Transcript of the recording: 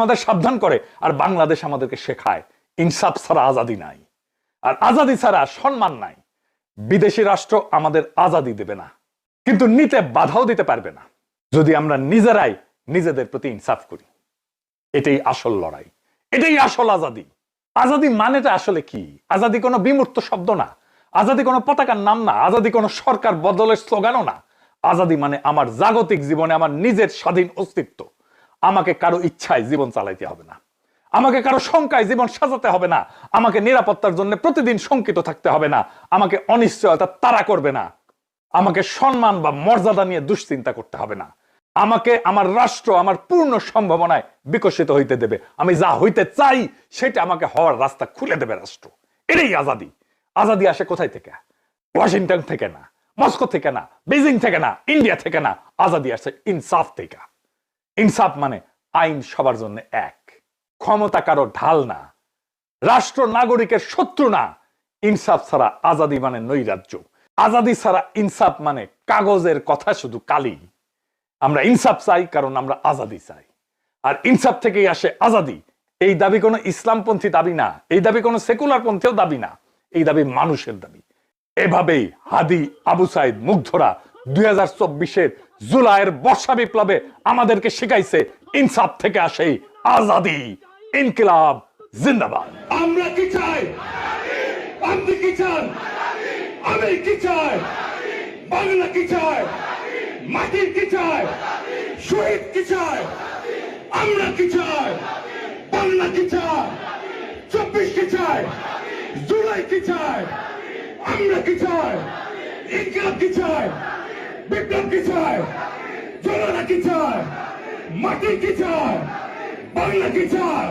আমাদের সাবধান করে, আর বাংলাদেশ আমাদেরকে শেখায়। ইনসাফ ছাড়া আজাদি নাই। আর আজাদি ছাড়া সম্মান নাই। বিদেশি রাষ্ট্র আমাদের আজাদি দেবে না। কিন্তু নিতে বাধাও দিতে পারবে না। যদি আমরা নিজেরাই নিজেদের প্রতি ইনসাফ করি। এটাই আসল লড়াই। এটাই আসল আজাদি। আজাদি মানেটা আসলে কি? আজাদি কোনো বিমূর্ত শব্দ না। আজাদি কোনো পতাকার নাম না। আজাদি কোনো সরকার বদলের স্লোগানও না। আজাদি মানে আমার জাগতিক জীবনে আমার নিজের স্বাধীন অস্তিত্ব। আমাকে কারও ইচ্ছায় জীবন চালাইতে হবে না। আমাকে কারও শঙ্কায় জীবন সাজাতে হবে না। আমাকে নিরাপত্তার জন্য প্রতিদিন শঙ্কিত থাকতে হবে না। আমাকে অনিশ্চয়তা তাড়া করবে না। আমাকে সম্মান বা মর্যাদা নিয়ে দুশ্চিন্তা করতে হবে না। আমাকে আমার রাষ্ট্র, আমার পূর্ণ সম্ভাবনায় বিকশিত হইতে দেবে। আমি যা হইতে চাই, সেটা আমাকে হওয়ার রাস্তা খুলে দেবে রাষ্ট্র। এটাই আজাদি। আজাদি আসে কোথায় থেকে? ওয়াশিংটন থেকে না, মস্কো থেকে না বেজিং থেকে না, ইন্ডিয়া থেকে না। আজাদি আসে ইনসাফ থেকে। ইনসাফ মানে আইন সবার জন্য এক। ক্ষমতা কারও ঢাল না। রাষ্ট্র নাগরিকের শত্রু না। ইনসাফ ছাড়া আজাদি মানে নৈরাজ্য। আজাদি ছাড়া ইনসাফ মানে কাগজের কথা শুধু কালি। আমরা ইনসাফ চাই কারণ আমরা আজাদি চাই। আর ইনসাফ থেকেই আসে আজাদি। এই দাবি কোনো ইসলামপন্থী দাবি না। এই দাবি কোনো সেকুলার পন্থীও দাবি না। এই দাবি মানুষের দাবি। এভাবেই হাদি আবু সাইদ মুগ্ধরা দুই হাজার চব্বিশের জুলাইয়ের বর্ষা বিপ্লবে আমাদেরকে শিখাইছে ইনসাফ থেকে আসে আজাদি ইনকিলাব জিন্দাবাদ আমরা কি চাই আপনি কি চান আমি কি চাই বাংলা কি চাই মাটির কি চাই শহীদ কি চাই আমরা কি চাই বাংলা কি চাই চব্বিশ কি চাই জুলাই কি চাই আমরা কি চাই ইনকিলাব কি চাই বিপ্লব কি চায়? জনতা কি চায়? মাটি কি চায়? বাংলা কি চাই